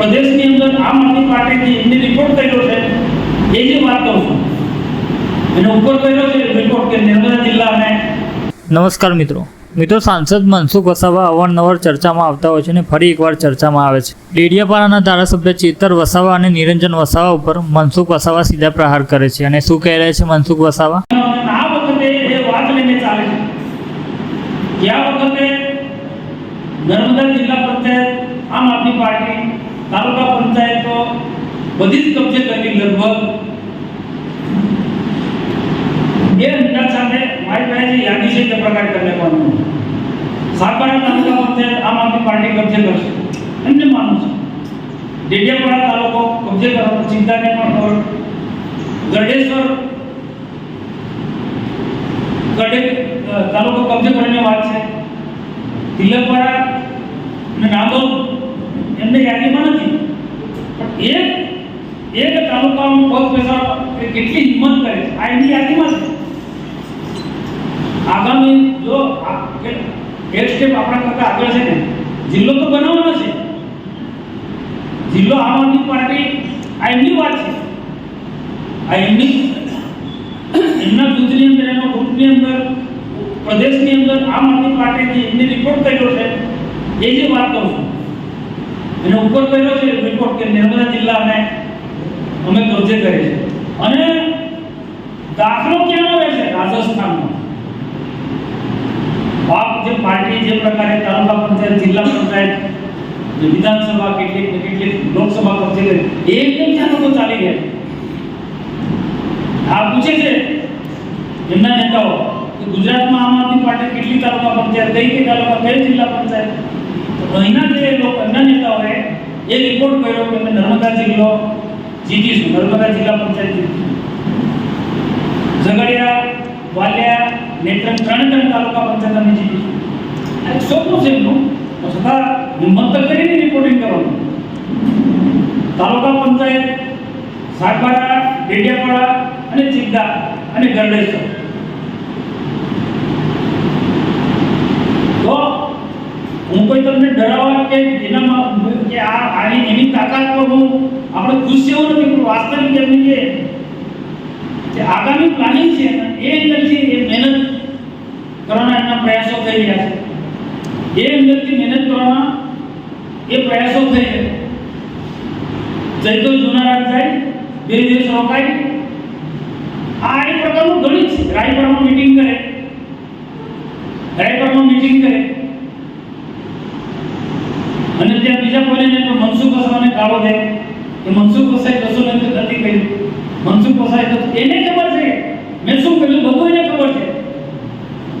પ્રદેશની અંદર આમ આદમી પાર્ટીની એમને રિપોર્ટ કર્યો છે એની વાત કહું છું. એનો ઉપર કર્યો છે રિપોર્ટ કે નર્મદા જિલ્લા અને નમસ્કાર મિત્રો. મિત્રો સાંસદ મનસુખ વસાવા અવારનવાર ચર્ચામાં આવતા હોય છે અને ફરી એકવાર ચર્ચામાં આવે છે. ડેડિયાપાડાના ધારાસભ્ય ચેતર વસાવા અને નિરંજન વસાવા ઉપર મનસુખ વસાવા સીધા પ્રહાર કરે છે. અને શું કહી રહ્યા છે મનસુખ વસાવા? આ વખતે એ વાત લઈને ચાલે છે આ વખતે નર્મદા જિલ્લા પંચાયત આમ આદમી પાર્ટી તાલુકા પંચાયતો બધી જ કબજે કરી લગભગ એ અંદાજ સાથે મારી પાસે જે યાદી છે તે પ્રકારે તમને લેવાનું સાગબારા તાલુકા પંચાયત આમ આદમી પાર્ટી કબજે કરશે એમને માનું છે. ડેડિયાપાડા તાલુકો કબજે કરવાનો ચિંતા નહીં પણ ખબર. ગઢેશ્વર, ગઢે તાલુકો કબજે કરીને વાત છે. તિલકવાડા અને નાગોલ એમને યાદીમાં નથી. પણ એક એક તાલુકામાં પગ પેસા કેટલી હિંમત કરે છે? આ એમની યાદીમાં છે. આગામી જો એક સ્ટેપ આપણા કરતા આગળ છે ને, જિલ્લો તો બનાવવાનો છે. જિલ્લો આમ આદમી પાર્ટી, આ એમની વાત છે. આ એમની એમના જૂથની અંદર એના ગ્રુપની અંદર, પ્રદેશની અંદર આમ આદમી પાર્ટીની એમને રિપોર્ટ કર્યો છે. એ જે વાત કહું છું. એને ઉપર કર્યો છે રિપોર્ટ કે નર્મદા જિલ્લા અમે અમે કબજે કરે છે. અને દાખલો ક્યાં આવે છે? રાજસ્થાનનો બાપ જે પાર્ટી જે પ્રકારે તાલુકા પંચાયત, જિલ્લા પંચાયત, જે વિધાનસભા, કેટલીક ને કેટલીક લોકસભા કબજે કરી, એ એકદમ ત્યાં લોકો ચાલી ગયા આ પૂછે છે એમના નેતાઓ કે ગુજરાતમાં આમ આદમી પાર્ટી કેટલી તાલુકા પંચાયત કઈ કઈ તાલુકા કઈ જિલ્લા પંચાયત? તો અહીંના જે લોકો એમના નેતાઓએ એ રિપોર્ટ કર્યો કે અમે નર્મદા જિલ્લો જીતીશું. નર્મદા જિલ્લા પંચાયત ઝઘડિયા, વાલિયા નેત્રમ ત્રણ ત્રણ તાલુકા પંચાયત અમે જીતીશું. આ સોપનું છે એમનું. તો છતાં હિંમત કરીને રિપોર્ટિંગ કરવાનું. તાલુકા પંચાયત, સાગબારા, ડેડિયાપાડા અને ચિગદા અને ગરડેશ્વર તો હું કોઈ તમને ડરાવવા કે એનામાં કે આ આની એની તાકાત પર હું આપણે ખુશ એવું નથી, પણ વાસ્તવિક એમ કે જે આગામી પ્લાનિંગ છે એ અંદરથી એ મહેનત કરવાના એના પ્રયાસો થઈ રહ્યા છે. એ અંદરથી મહેનત કરવાના એ પ્રયાસો થઈ રહ્યા જયતો જુનારાજ થાય બે દિવસ રોકાય આ એક પ્રકારનું ગણિત છે. રાયપુરમાં મીટિંગ કરે. રાયપુરમાં મીટિંગ કરે અને ત્યાં બીજા કોઈને ને પણ કાળો દે કે મનસુખ વસાએ કશું નથી કર્યું. મનસુખ વસાએ તો એને ખબર છે. મેં શું કહ્યું બધું એને ખબર છે.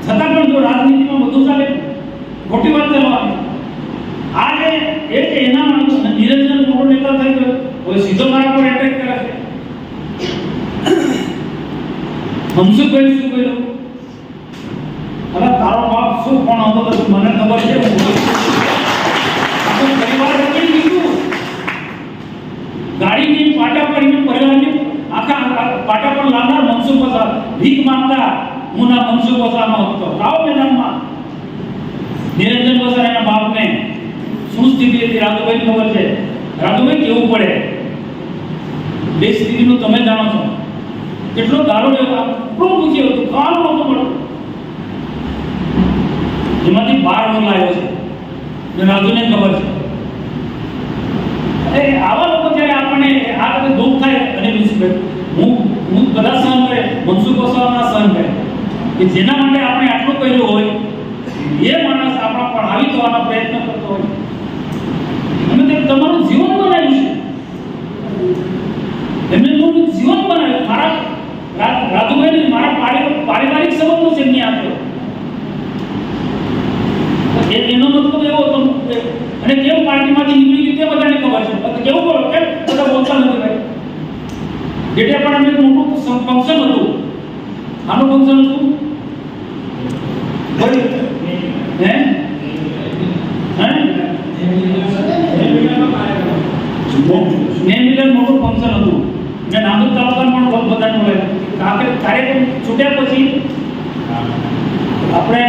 છતાં પણ જો રાજનીતિમાં બધું ચાલે, ખોટી વાત ચાલવાની આજે એ એના નિરંજન મોટો નેતા થઈ ગયો. કોઈ સીધો મારા પર એટેક કરે છે. મનસુખભાઈ શું કર્યું? અરે તારો બાપ શું, કોણ હતો? તો મને ખબર છે હું બોલું. આખો પરિવાર વચ્ચે નીકળ્યું. ગાડીની પાટા પર એમને પરિવારની આખા આખા પાટા પણ લાવનાર મનસુખ વસા ભીખ માંગતા હું ના મનસુખ વસાનો હતો. આવો મેદાનમાં. નિરંજન વસા એના બાપને. શું સ્થિતિ હતી રાજુભાઈ ખબર છે? રાજુભાઈ કેવું પડે? બે સ્થિતિનું તમે જાણો છો. કેટલો દારો લેવો કોણ પૂછ્યો હતું. કામ નહોતો મળતું. એમાંથી બાર હું લાવ્યો છે. રાજુને ખબર છે અરે આવા લોકો જ્યારે આપણને આ બધું દુઃખ થાય અને બીજું હું હું બધા સહન કરે મનસુખ વસાવાના સહન કરે કે જેના માટે આપણે આટલું કર્યું હોય, એ માણસ આપણા પર આવી જવાનો પ્રયત્ન કરતો હોય. અમે તે તમારું જીવન બનાવ્યું છે. એમને એમનું જીવન બનાવ્યું. મારા રાધુભાઈ મારા પારિવારિક સંબંધો છે એમની આપ્યો. એનો મતલબ એવો હતો અને કેમ પાર્ટીમાંથી નીકળી ગયું તે બધાને ખબર છે. કેવું બોલો કેમ? બધા ઓછા નથી ભાઈ. જેટલે પણ અમે મોટું ફંક્શન હતું. આનું ફંક્શન હતું બોલ. હે હે મિલન મોટું ફંક્શન હતું મેં નાંદોદ પણ બહુ મળે આખરે કાર્યક્રમ છૂટ્યા પછી આપણે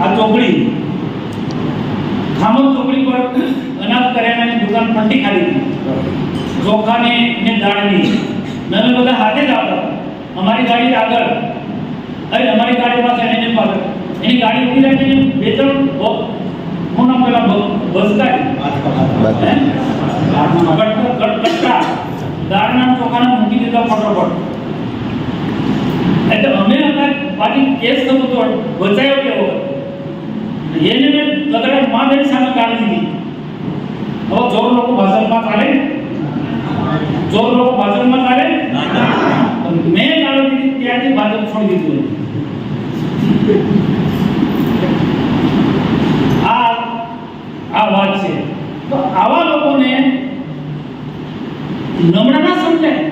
આ ચોકડી ખામોદ ચોકડી પર અનાજ કરિયાણાની દુકાન પલટી ખાલી હતી. ચોખાની દાળની. ને બધા હાથે જ આવતા અમારી ગાડી આગળ. અરે, અમારી ગાડી પાસે એને પાછળ. એની ગાડી ઊભી રાખીને બે ત્રણ નામ પેલા બસ કટ- કટકા. દાળના ચોખાના મૂકી દીધા ફટોફટ. એટલે અમે અમારે પાછી કેસ થતો તો બચાયો કેવો એને મેં તગડા મા બેન સામે કાઢી દીધી. હવે ચોર લોકો ભાષણમાં ચાલે ચોર લોકો ભાષણમાં ચાલે મેં કાઢી દીધી ત્યારથી ભાજપ છોડી દીધું. આ આ વાત છે. તો આવા લોકોને નમણા સમજાય.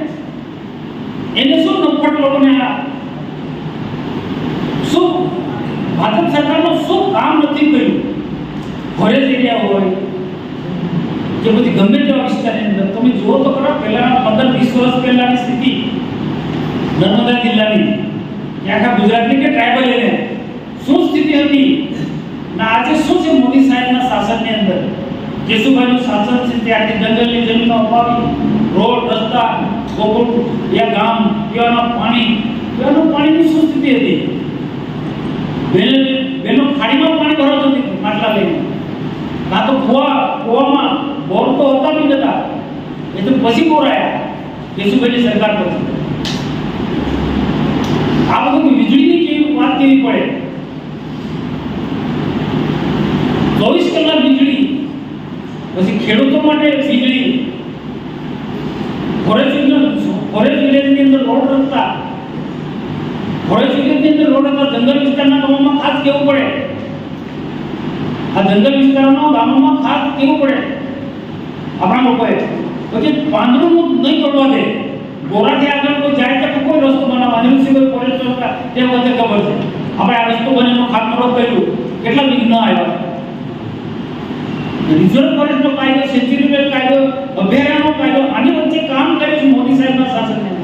એને શું નફટ લોકોને આ? શું? ભાજપ સરકારનું શું કામ નથી કર્યું? ફોરેસ્ટ એરિયા હોય, કે બધી ગમે તેવા વિસ્તારની અંદર. તમે જુઓ તો ખરા, પહેલાના પંદર, વીસ વર્ષ પહેલાની સ્થિતિ નર્મદા જિલ્લાની. આખા ગુજરાતની કે ટ્રાઇબલ એને શું સ્થિતિ હતી? ના આજે શું છે મોદી સાહેબના શાસનની અંદર? કેશુભાઈનું શાસન છે ત્યારથી જંગલની જમીનો અપાવી. રોડ, રસ્તા, ગોકુળ, યા ગામ, પીવાના પાણી. પીવાનું પાણીની શું સ્થિતિ હતી? બેનો બેનો ખાડીમાં પાણી ભરાતું હતું માટલા લઈને ના તો કુવા, કુવામાં બોર તો હતા બી હતા એ તો પછી બોરાયા કેશુભાઈની સરકાર પછી. આ બધું વીજળીની કેવી વાત કેવી પડે? ચોવીસ કલાક વીજળી, પછી ખેડૂતો માટે વીજળી ફોરેસ્ટ ફોરેસ્ટ અંદર રોડ રસ્તા ફોરેસ્ટ વિલેજની અંદર રોડ રસ્તા, જંગલ વિસ્તારના ગામોમાં ખાસ કેવું પડે? આ જંગલ વિસ્તારોમાં ગામોમાં ખાસ કેવું પડે? આપણા લોકોએ. પછી પાંદડું નહીં કરવા દે. ગોરાથી આગળ કોઈ જાય તો કોઈ રસ્તો બનાવવા અનિલસિંહ કોઈ ફોરેસ્ટ હતા તે વખતે ખબર છે આપણે આ રસ્તો બનેનો ખાતમુહૂર્ત કર્યું કેટલા વિઘ્ન આવ્યા રિઝર્વ ફોરેસ્ટનો કાયદો સેન્ચુરી કાયદો અભયારણ્યનો કાયદો આની વચ્ચે કામ કરે છે મોદી સાહેબના શાસન